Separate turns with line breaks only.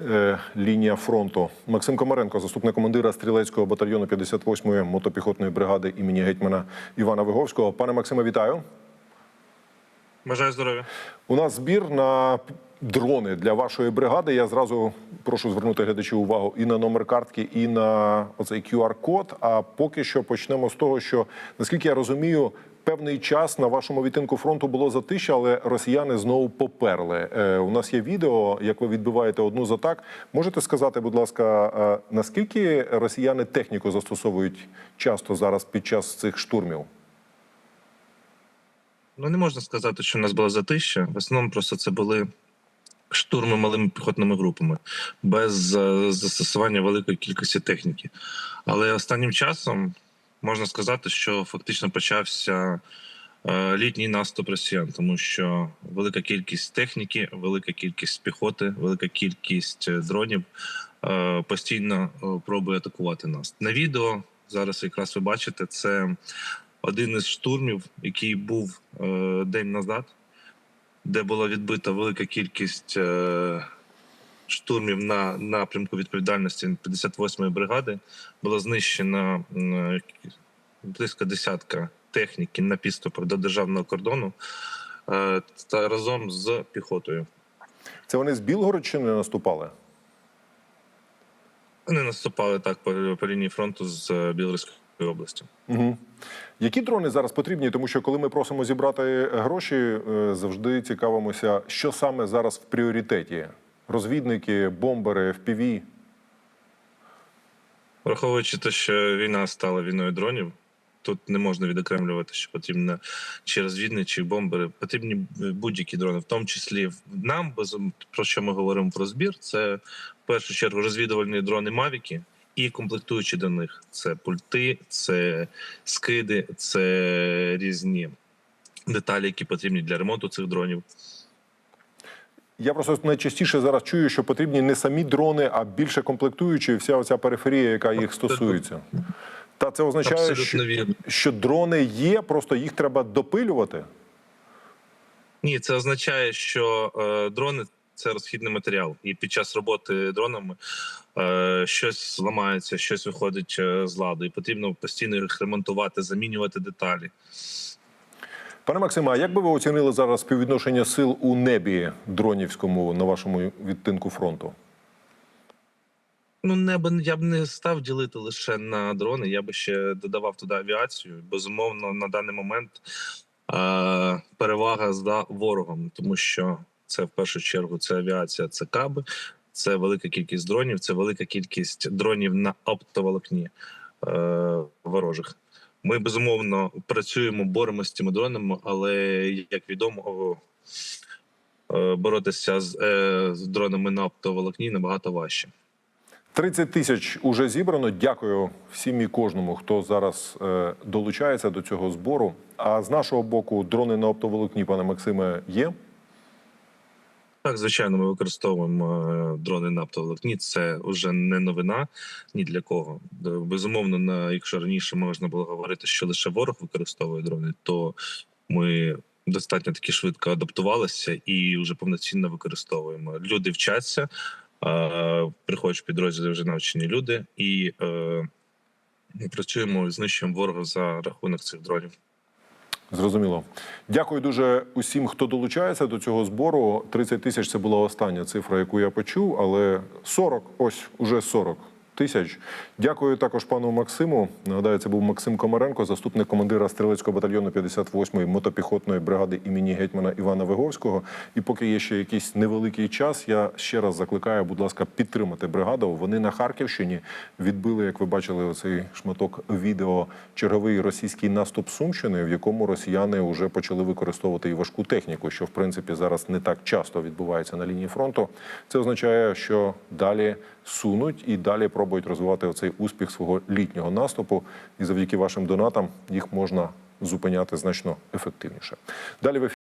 е, лінія фронту. Максим Комаренко, заступник командира стрілецького батальйону 58-ї мотопіхотної бригади імені гетьмана Івана Виговського. Пане Максиме, вітаю.
Бажаю здоров'я.
У нас збір на дрони для вашої бригади. Я зразу прошу звернути глядачів увагу і на номер картки, і на оцей QR-код. А поки що почнемо з того, що наскільки я розумію, певний час на вашому відтинку фронту було затища, але росіяни знову поперли. Е, у нас є відео, як ви відбиваєте одну з атак. Можете сказати, будь ласка, е, наскільки росіяни техніку застосовують часто зараз під час цих штурмів?
Ну не можна сказати, що в нас було затища. В основному просто це були штурми малими піхотними групами без е, застосування великої кількості техніки. Але останнім часом можна сказати, що фактично почався е, літній наступ росіян, тому що велика кількість техніки, велика кількість піхоти, велика кількість е, дронів постійно пробує атакувати нас. На відео зараз якраз ви бачите, це один із штурмів, який був день назад, де була відбита велика кількість е, штурмів на напрямку відповідальності 58-ї бригади. Було знищено м, близько десятка техніки на підступах до державного кордону е, та разом з піхотою.
Це вони з Білгородщини наступали?
Вони наступали так по, по лінії фронту з е, Білоруської області.
Угу. Які дрони зараз потрібні? Тому що коли ми просимо зібрати гроші, е, завжди цікавимося, що саме зараз в пріоритеті: розвідники, бомбери, FPV.
Враховуючи те, що війна стала війною дронів, тут не можна відокремлювати, що потрібно чи розвідні, чи бомбери. Потрібні будь-які дрони, в тому числі нам, про що ми говоримо про збір, це в першу чергу розвідувальні дрони Мавіки і комплектуючі до них. Це пульти, це скиди, це різні деталі, які потрібні для ремонту цих дронів.
Я просто найчастіше зараз чую, що потрібні не самі дрони, а більше комплектуючі, і вся оця периферія, яка їх стосується. Та це означає, що, що дрони є, просто їх треба допилювати.
Ні, це означає, що е, дрони це розхідний матеріал, і під час роботи дронами е, щось зламається, щось виходить е, з ладу, і потрібно постійно їх ремонтувати, замінювати деталі.
Пане Максиме, а як би ви оцінили зараз співвідношення сил у небі дронівському на вашому відтинку фронту?
Ну, небо я б не став ділити лише на дрони. Я би ще додавав туди авіацію. Безумовно, на даний момент е, перевага за ворогом, тому що це в першу чергу це авіація, це каби, це велика кількість дронів, це велика кількість дронів на оптоволокні е, ворожих. Ми безумовно працюємо, боремося з цими дронами, але як відомо, е, боротися з, е, з дронами на оптоволокні набагато важче.
30 тисяч уже зібрано. Дякую всім і кожному, хто зараз е, долучається до цього збору. А з нашого боку, дрони на оптоволокні, пане Максиме, є.
Так, звичайно, ми використовуємо е, дрони на оптоволокні. Це вже не новина ні для кого. Е, Безумовно, на якщо раніше можна було говорити, що лише ворог використовує дрони, то ми достатньо таки швидко адаптувалися і вже повноцінно використовуємо. Люди вчаться, е, приходять підрозділи вже навчені люди, і працюємо, знищуємо ворога за рахунок цих дронів.
Зрозуміло. Дякую дуже усім, хто долучається до цього збору. 30 тисяч це була остання цифра, яку я почув, але 40, ось уже 40 тисяч. Дякую також пану Максиму. Нагадаю, це був Максим Комаренко, заступник командира стрілецького батальйону 58-ї мотопіхотної бригади імені гетьмана Івана Виговського. І поки є ще якийсь невеликий час, я ще раз закликаю, будь ласка, підтримати бригаду. Вони на Харківщині відбили, як ви бачили, оцей шматок відео черговий російський наступ Сумщини, в якому росіяни вже почали використовувати і важку техніку, що в принципі зараз не так часто відбувається на лінії фронту. Це означає, що далі сунуть і далі пробують розвивати оцей успіх свого літнього наступу. І завдяки вашим донатам їх можна зупиняти значно ефективніше. Далі в